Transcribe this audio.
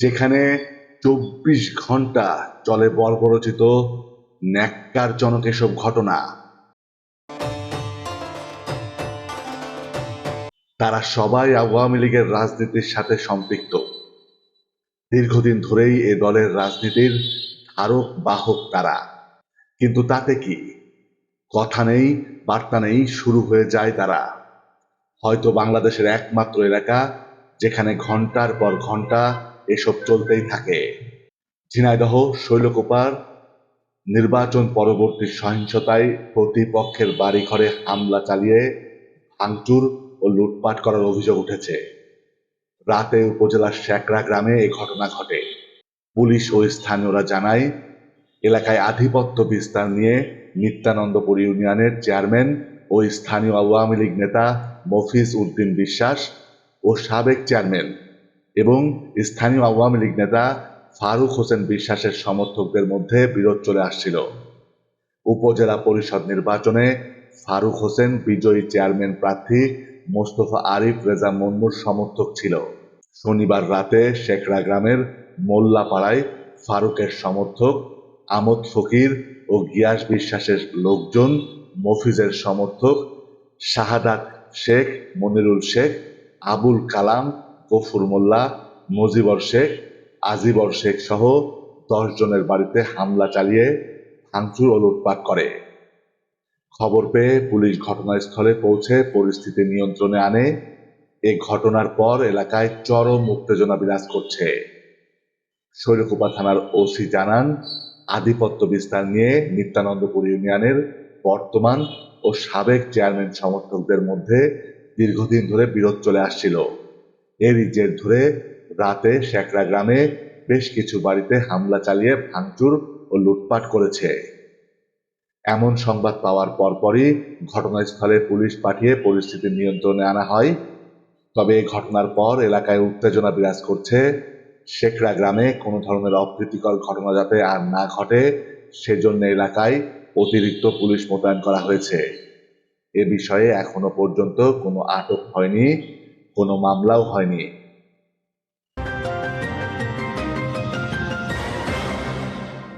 যেখানে চব্বিশ ঘণ্টা চলে বর্বরচিত ন্যাক্কারজনক এসব ঘটনা। তারা সবাই আওয়ামী লীগের রাজনীতির সাথে সম্পৃক্ত। দীর্ঘদিন ধরেই এ দলের রাজনীতির ধারক, বাহক তারা। কিন্তু তাতে কি? কথা নেই, বার্তা নেই, শুরু হয়ে যায় তারা। হয়তো বাংলাদেশের একমাত্র এলাকা, যেখানে ঘণ্টার পর ঘণ্টা এসব চলতেই থাকে। ঝিনাইদহ, শৈলকুপার নির্বাচন পরবর্তী সহিংসতায় প্রতিপক্ষের বাড়িঘরে হামলা চালিয়ে ভাঙচুর ও লুটপাট করার অভিযোগ উঠেছে। রাতে উপজেলার শেকরা গ্রামে এই ঘটনা ঘটে। পুলিশ ও স্থানীয়রা জানায়, এলাকায় আধিপত্য বিস্তার নিয়ে নিত্যানন্দপুর ইউনিয়নের চেয়ারম্যান ও স্থানীয় আওয়ামী লীগ নেতা মফিজ উদ্দিন বিশ্বাস ও সাবেক চেয়ারম্যান এবং স্থানীয় আওয়ামী লীগ নেতা ফারুক হোসেন বিশ্বাসের সমর্থকদের মধ্যে বিরোধ চলে আসছিল। উপজেলা পরিষদ নির্বাচনে ফারুক হোসেন বিজয়ী চেয়ারম্যান প্রার্থী মোস্তফা আরিফ রেজা মন্নুর সমর্থক ছিল। শনিবার রাতে শেখরা গ্রামের মোল্লাপাড়ায় ফারুকের সমর্থক, আমদ ফকির ও গিয়াস বিশ্বাসের লোকজন মফিজের সমর্থক শাহাদাত শেখ, মনিরুল শেখ, আবুল কালাম গফুর মোল্লা, মজিবর শেখ, আজিবর শেখ সহ দশ জনের বাড়িতে হামলা চালিয়ে ভাঙচুর ও লুটপাট করে। খবর পেয়ে পুলিশ ঘটনাস্থলে পৌঁছে পরিস্থিতি নিয়ন্ত্রণে আনে। এ ঘটনার পর এলাকায় চরম উত্তেজনা বিরাজ করছে। শৈলকুপা থানার ওসি জানান, আধিপত্য বিস্তার নিয়ে নিত্যানন্দপুর ইউনিয়নের বর্তমান ও সাবেক চেয়ারম্যান সমর্থকদের মধ্যে দীর্ঘদিন ধরে বিরোধ চলে আসছিল। এরই জের ধরে রাতে শেকরা গ্রামে বেশ কিছু বাড়িতে হামলা চালিয়ে ভাঙচুর ও লুটপাট করেছে। এমন সংবাদ পাওয়ার পরপরই ঘটনাস্থলে পুলিশ পাঠিয়ে পরিস্থিতি নিয়ন্ত্রণে আনা হয়। তবে এই ঘটনার পর এলাকায় উত্তেজনা বিরাজ করছে। শেখরা গ্রামে কোনো ধরনের অপ্রীতিকর ঘটনা যাতে আর না ঘটে, সেজন্য এলাকায় অতিরিক্ত পুলিশ মোতায়েন করা হয়েছে। এ বিষয়ে এখনও পর্যন্ত কোনো আটক হয়নি। কোনো মামলাও হয়নি।